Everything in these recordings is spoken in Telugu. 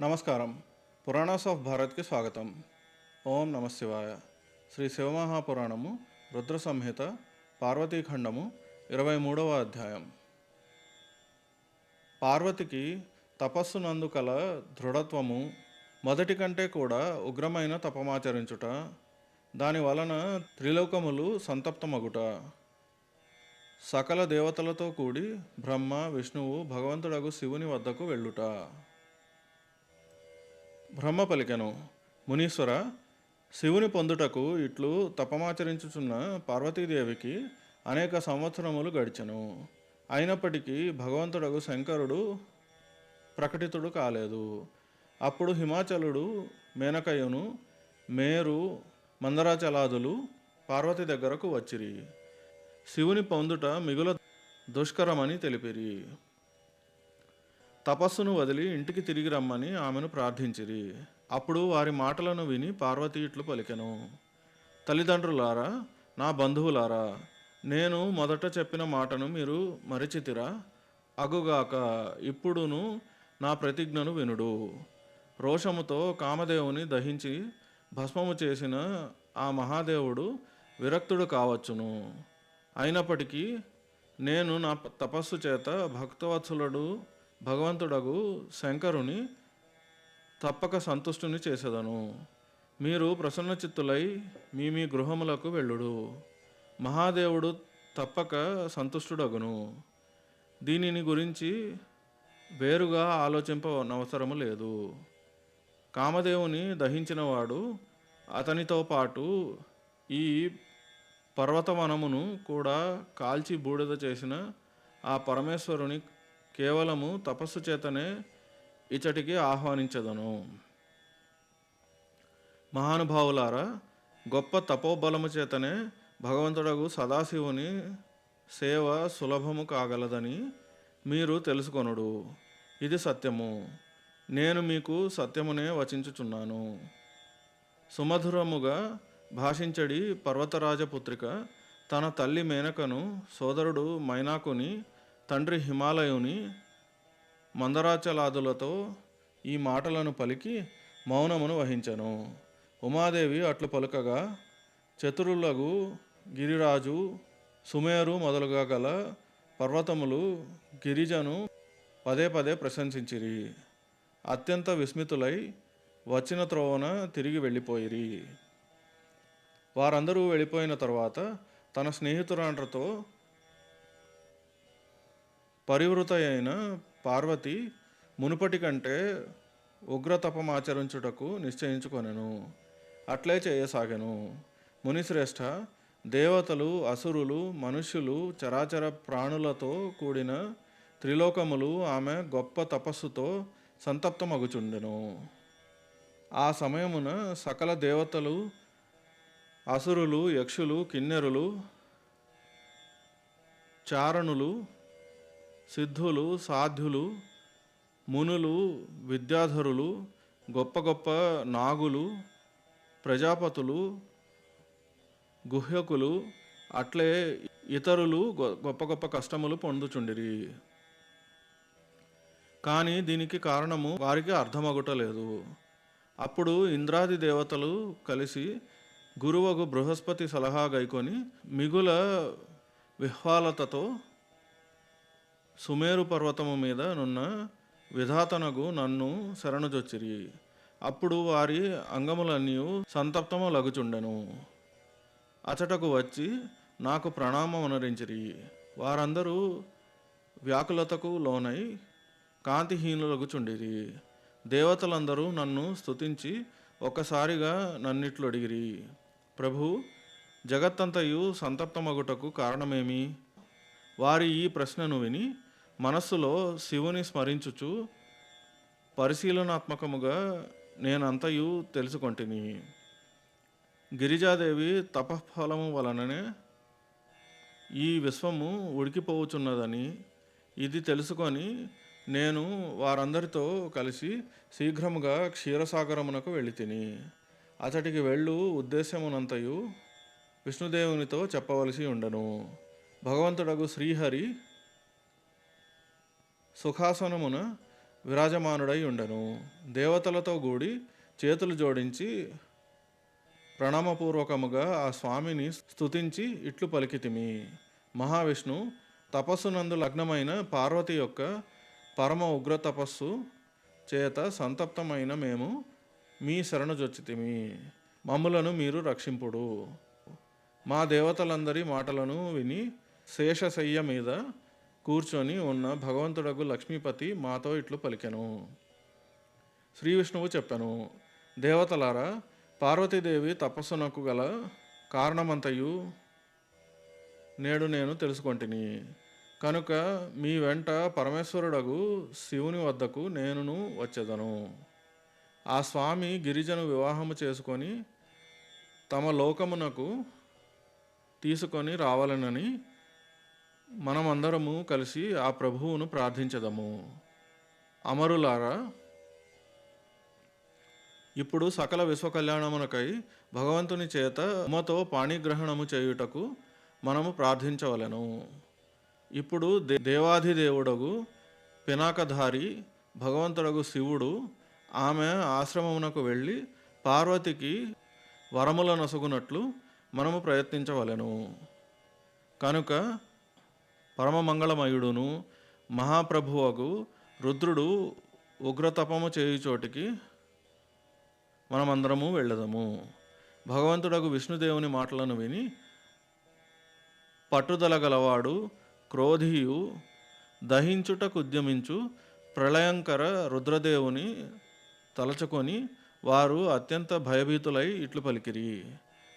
నమస్కారం. పురాణాస్ ఆఫ్ భారత్కి స్వాగతం. ఓం నమశివాయ శ్రీ శివమహాపురాణము రుద్ర సంహిత పార్వతీఖండము ఇరవై మూడవ అధ్యాయం. పార్వతికి తపస్సునందు కల దృఢత్వము మొదటి కంటే కూడా ఉగ్రమైన తపమాచరించుట దాని వలన త్రిలోకములు సంతప్తమగుట. సకల దేవతలతో కూడి బ్రహ్మ విష్ణువు భగవంతుడగు శివుని వద్దకు వెళ్ళుట. బ్రహ్మ పలికెను మునీశ్వర శివుని పొందుటకు ఇట్లు తపమాచరించుచున్న పార్వతీదేవికి అనేక సంవత్సరములు గడిచెను. అయినప్పటికీ భగవంతుడకు శంకరుడు ప్రకటితుడు కాలేదు. అప్పుడు హిమాచలుడు మేనకయ్యను మేరు మందరాచలాదులు పార్వతి దగ్గరకు వచ్చిరి. శివుని పొందుట మిగుల దుష్కరమని తెలిపిరి. తపస్సును వదిలి ఇంటికి తిరిగి రమ్మని ఆమెను ప్రార్థించిరి. అప్పుడు వారి మాటలను విని పార్వతి ఇట్లు పలికెను. తల్లిదండ్రులారా నా బంధువులారా నేను మొదట చెప్పిన మాటను మీరు మరిచితిరా. అగుగాక ఇప్పుడును నా ప్రతిజ్ఞను వినుడు. రోషముతో కామదేవుని దహించి భస్మము చేసిన ఆ మహాదేవుడు విరక్తుడు కావచ్చును. అయినప్పటికీ నేను నా తపస్సు చేత భక్తవత్సలుడు భగవంతుడగు శంకరుని తప్పక సంతుష్టుని చేసేదను. మీరు ప్రసన్నచిత్తులై మీ మీ గృహములకు వెళ్ళుడు. మహాదేవుడు తప్పక సంతుష్టుడగును. దీనిని గురించి వేరుగా ఆలోచింపనవసరము లేదు. కామదేవుని దహించినవాడు అతనితో పాటు ఈ పర్వతవనమును కూడా కాల్చి బూడిద చేసిన ఆ పరమేశ్వరుని కేవలము తపస్సు చేతనే ఇచటికి ఆహ్వానించదను. మహానుభావులారా గొప్ప తపోబలము చేతనే భగవంతుడగు సదాశివుని సేవ సులభము కాగలదని మీరు తెలుసుకొనుడు. ఇది సత్యము. నేను మీకు సత్యమునే వచించుచున్నాను. సుమధురముగా భాషించడి పర్వతరాజపుత్రిక తన తల్లి మేనకను సోదరుడు మైనాకుని తండ్రి హిమాలయుని మందరాచలాదులతో ఈ మాటలను పలికి మౌనమును వహించెను. ఉమాదేవి అట్లు పలుకగా చతురులగు గిరిరాజు సుమేరు మొదలుగా గల పర్వతములు గిరిజను పదే పదే ప్రశంసించిరి. అత్యంత విస్మితులై వచ్చిన త్రోవన తిరిగి వెళ్ళిపోయిరి. వారందరూ వెళ్ళిపోయిన తర్వాత తన స్నేహితురాండ్రతో పరివృత అయిన పార్వతి మునుపటి కంటే ఉగ్రతపమాచరించుటకు నిశ్చయించుకొనెను. అట్లే చేయసాగెను. మునిశ్రేష్ఠ దేవతలు అసురులు మనుష్యులు చరాచర ప్రాణులతో కూడిన త్రిలోకములు ఆమె గొప్ప తపస్సుతో సంతప్తమగుచుండెను. ఆ సమయమున సకల దేవతలు అసురులు యక్షులు కిన్నెరులు చారణులు సిద్ధులు సాధ్యులు మునులు విద్యాధరులు గొప్ప గొప్ప నాగులు ప్రజాపతులు గుహ్యకులు అట్లే ఇతరులు గొ- గొప్ప గొప్ప కష్టములు పొందుచుండిరి. కానీ దీనికి కారణము వారికి అర్థమగుటలేదు. అప్పుడు ఇంద్రాది దేవతలు కలిసి గురువగు బృహస్పతి సలహా గైకొని మిగుల విహ్వాలతతో సుమేరు పర్వతము మీద నున్న విధాతనగు నన్ను శరణుజొచ్చిరి. అప్పుడు వారి అంగములన్నీ సంతప్తము లగుచుండెను అచటకు వచ్చి నాకు ప్రణామం అనరించిరి వారందరూ వ్యాకులతకు లోనై కాంతిహీనులగుచుండిరి. దేవతలందరూ నన్ను స్తుతించి ఒక్కసారిగా నన్నిట్లు అడిగిరి ప్రభు జగత్తంతయు సంతప్తమగుటకు కారణమేమి? వారి ఈ ప్రశ్నను విని మనస్సులో శివుని స్మరించుచు పరిశీలనాత్మకముగా నేనంతయు తెలుసుకొంటిని. గిరిజాదేవి తపఫలము వలననే ఈ విశ్వము ఉడికిపోవుచున్నదని ఇది తెలుసుకొని నేను వారందరితో కలిసి శీఘ్రముగా క్షీరసాగరమునకు వెళ్ళి తిని అతడికి వెళ్ళు ఉద్దేశమునంతయు విష్ణుదేవునితో చెప్పవలసి ఉండను. భగవంతుడగు శ్రీహరి సుఖాసనమున విరాజమానుడై ఉండను. దేవతలతో కూడి చేతులు జోడించి ప్రణామపూర్వకముగా ఆ స్వామిని స్తుతించి ఇట్లు పలికితిమి. మహావిష్ణు తపస్సునందు లగ్నమైన పార్వతి యొక్క పరమ ఉగ్ర తపస్సు చేత సంతప్తమైన మేము మీ శరణుజొచ్చితిమి మమ్ములను మీరు రక్షింపుడు. మా దేవతలందరి మాటలను విని శేషశయ్య మీద కూర్చొని ఉన్న భగవంతుడగు లక్ష్మీపతి మాతో ఇట్లు పలికెను. శ్రీ విష్ణువు చెప్పాను దేవతలారా పార్వతీదేవి తపస్సునకు గల కారణమంతయు నేడు నేను తెలుసుకొంటిని. కనుక మీ వెంట పరమేశ్వరుడగు శివుని వద్దకు నేనును వచ్చేదను. ఆ స్వామి గిరిజను వివాహము చేసుకొని తమ లోకమునకు తీసుకొని రావాలనని మనమందరము కలిసి ఆ ప్రభువును ప్రార్థించదము. అమరులారా ఇప్పుడు సకల విశ్వ కళ్యాణమునకై భగవంతుని చేత ఉమతో పాణిగ్రహణము చేయుటకు మనము ప్రార్థించవలెను. ఇప్పుడు దే దేవాధిదేవుడగు పినాకధారి భగవంతుడగు శివుడు ఆమె ఆశ్రమమునకు వెళ్ళి పార్వతికి వరముల నసుగునట్లు మనము ప్రయత్నించవలెను. కనుక పరమమంగళమయుడును. మహాప్రభువకు రుద్రుడు ఉగ్రతపము చేయుచోటికి మనమందరము వెళ్ళదము. భగవంతుడకు విష్ణుదేవుని మాటలను విని పట్టుదల గలవాడు క్రోధియు దహించుటకు ఉద్యమించు ప్రళయంకర రుద్రదేవుని తలచుకొని వారు అత్యంత భయభీతులై ఇట్లు పలికిరి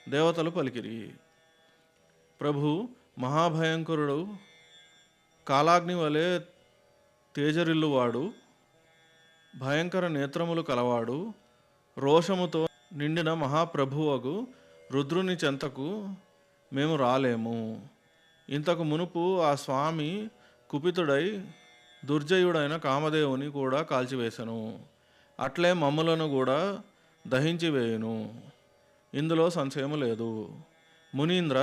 దేవతలు పలికిరి. ప్రభు మహాభయంకరుడు కాలాగ్ని వలె తేజరిల్లువాడు భయంకర నేత్రములు కలవాడు రోషముతో నిండిన మహాప్రభువగు రుద్రుని చెంతకు మేము రాలేము. ఇంతకు మునుపు ఆ స్వామి కుపితుడై దుర్జయుడైన కామదేవుని కూడా కాల్చివేశను అట్లే మమ్ములను కూడా దహించి వేయును ఇందులో సంశయము లేదు. మునీంద్ర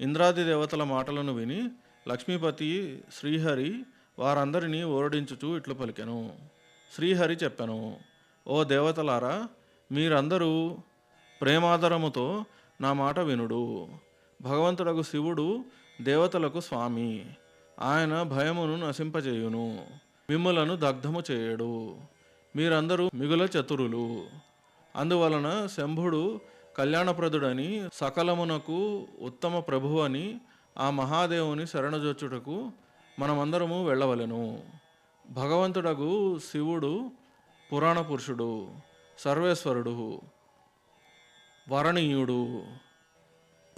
ఇంద్రాది దేవతల మాటలను విని లక్ష్మీపతి శ్రీహరి వారందరినీ ఓరడించుచు ఇట్లు పలికెను. శ్రీహరి చెప్పెను ఓ దేవతలారా మీరందరూ ప్రేమాదరముతో నా మాట వినుడు. భగవంతుడకు శివుడు దేవతలకు స్వామి. ఆయన భయమును నశింపజేయును. మిమ్ములను దగ్ధము చేయడు. మీరందరూ మిగుల చతురులు. అందువలన శంభుడు కళ్యాణప్రదుడని సకలమునకు ఉత్తమ ప్రభువు అని ఆ మహాదేవుని శరణజొచ్చుటకు మనమందరము వెళ్ళవలెను. భగవంతుడగు శివుడు పురాణ పురుషుడు సర్వేశ్వరుడు వరణీయుడు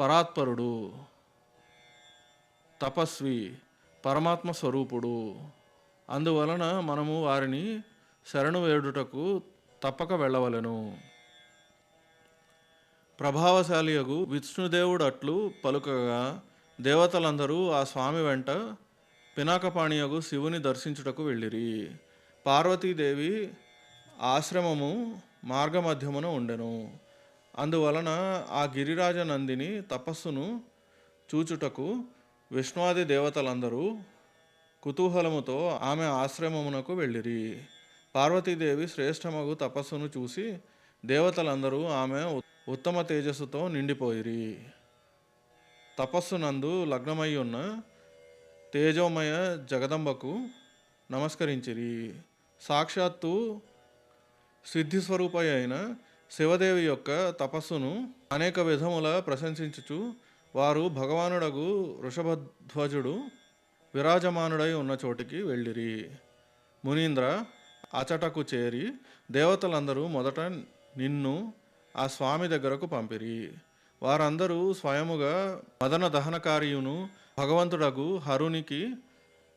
పరాత్పరుడు తపస్వి పరమాత్మ స్వరూపుడు. అందువలన మనము వారిని శరణు వేడుటకు తప్పక వెళ్ళవలెను. ప్రభావశాలియగు విష్ణుదేవుడు అట్లు పలుకగా దేవతలందరూ ఆ స్వామి వెంట పినాకపాణియగు శివుని దర్శించుటకు వెళ్ళిరి. పార్వతీదేవి ఆశ్రమము మార్గమధ్యమున ఉండెను. అందువలన ఆ గిరిరాజ నందిని తపస్సును చూచుటకు విష్ణువాది దేవతలందరూ కుతూహలముతో ఆమె ఆశ్రమమునకు వెళ్ళిరి. పార్వతీదేవి శ్రేష్టమగు తపస్సును చూసి దేవతలందరూ ఆమె ఉత్తమ తేజస్సుతో నిండిపోయిరి. తపస్సునందు లగ్నమై ఉన్న తేజోమయ జగదంబకు నమస్కరించిరి. సాక్షాత్తు సిద్ధిస్వరూప అయిన శివదేవి యొక్క తపస్సును అనేక విధముల ప్రశంసించుచు వారు భగవానుడగు వృషభధ్వజుడు విరాజమానుడై ఉన్న చోటికి వెళ్ళిరి. మునీంద్ర అచటకు చేరి దేవతలందరూ మొదట నిన్ను ఆ స్వామి దగ్గరకు పంపిరి. వారందరూ స్వయముగా మదన దహనకార్యును భగవంతుడగు హరునికి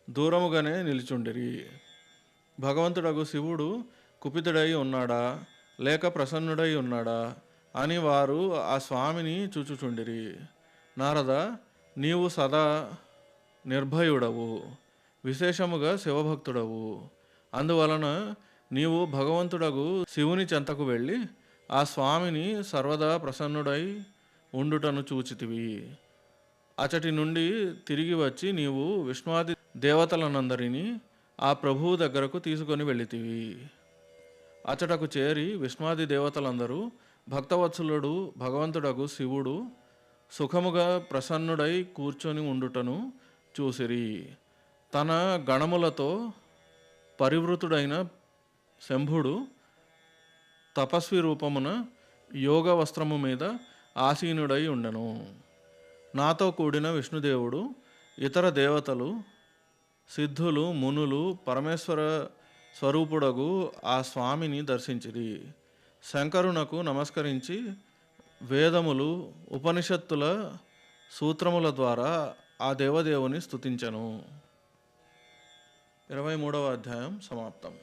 దూరముగానే నిలుచుండిరి. భగవంతుడగు శివుడు కుపితుడై ఉన్నాడా? లేక ప్రసన్నుడై ఉన్నాడా? అని వారు ఆ స్వామిని చూచుచుండిరి. నారద నీవు సదా నిర్భయుడవు విశేషముగా శివభక్తుడవు. అందువలన నీవు భగవంతుడగు శివుని చెంతకు వెళ్ళి ఆ స్వామిని సర్వదా ప్రసన్నుడై ఉండుటను చూచితివి. అచటి నుండి తిరిగి వచ్చి నీవు విష్ణువాది దేవతలనందరినీ ఆ ప్రభువు దగ్గరకు తీసుకొని వెళితివి అచటకు చేరి విష్ణువాది దేవతలందరూ భక్తవత్సలుడు భగవంతుడకు శివుడు సుఖముగా ప్రసన్నుడై కూర్చొని ఉండుటను చూసిరి. తన గణములతో పరివృతుడైన శంభుడు తపస్వి రూపమున యోగ వస్త్రము మీద ఆసీనుడై ఉండను. నాతో కూడిన విష్ణుదేవుడు ఇతర దేవతలు సిద్ధులు మునులు పరమేశ్వర స్వరూపుడగు ఆ స్వామిని దర్శించిరి. శంకరునకు నమస్కరించి వేదములు ఉపనిషత్తుల సూత్రముల ద్వారా ఆ దేవదేవుని స్థుతించను ఇరవై మూడవ అధ్యాయం సమాప్తం.